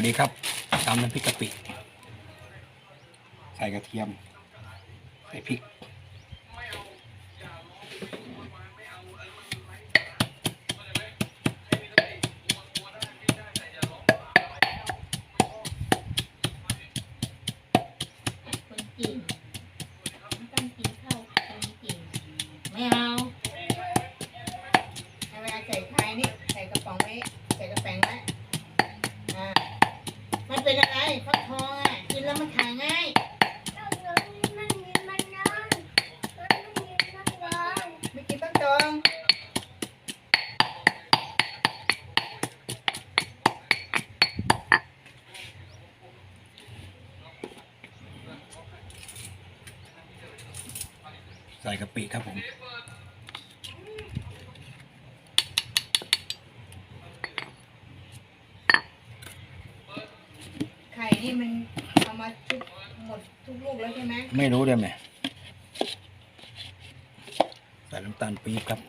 วัสดีครับตำน้ำพริกกะปิ ใส่กระเทียม ใส่พริกคน แล้วมันขายง่าย ไม่กินฟักทองใส่กะปิครับผม ไข่นี่มันเอา มาชุบหมดทุกลูกแล้วใช่ไหมไม่รู้ได้ไหมใส่น้ำตาลปี๊บครับ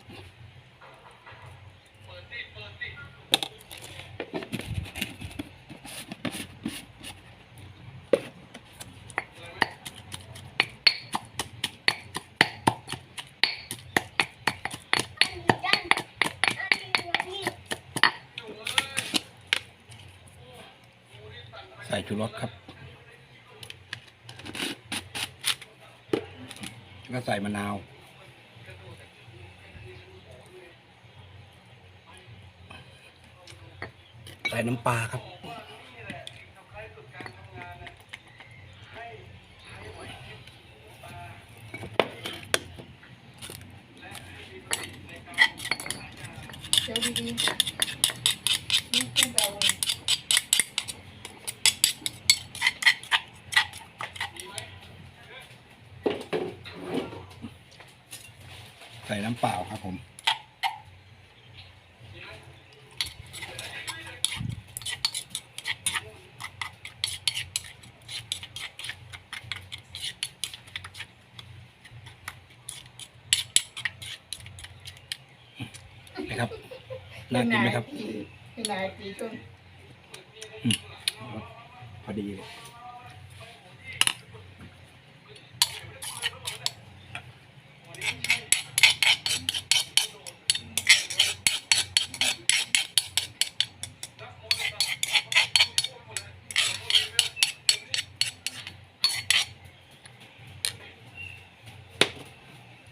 ใส่ชูรสครับ แล้วก็ใส่มะนาว ใส่น้ำปลาครับ เดี๋ยวดีๆนี่ขึ้นไปเอา ใส่น้ำเปล่าครับผมนะครับน่ากินไหมครับเป็นนายตีต้น พอดีเลย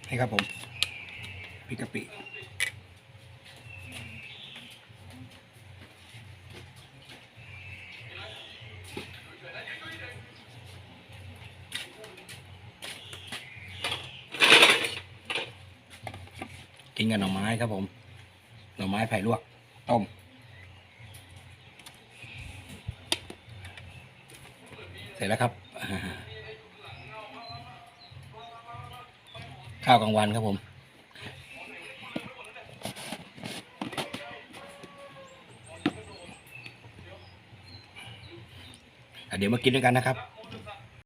นี่ครับผมพริกกะปิกินกับหน่อไม้ครับผม หน่อไม้ไผ่ลวก ต้มเสร็จแล้วครับ ข้าวกลางวันครับผมเดี๋ยวมากินด้วยกันนะครับ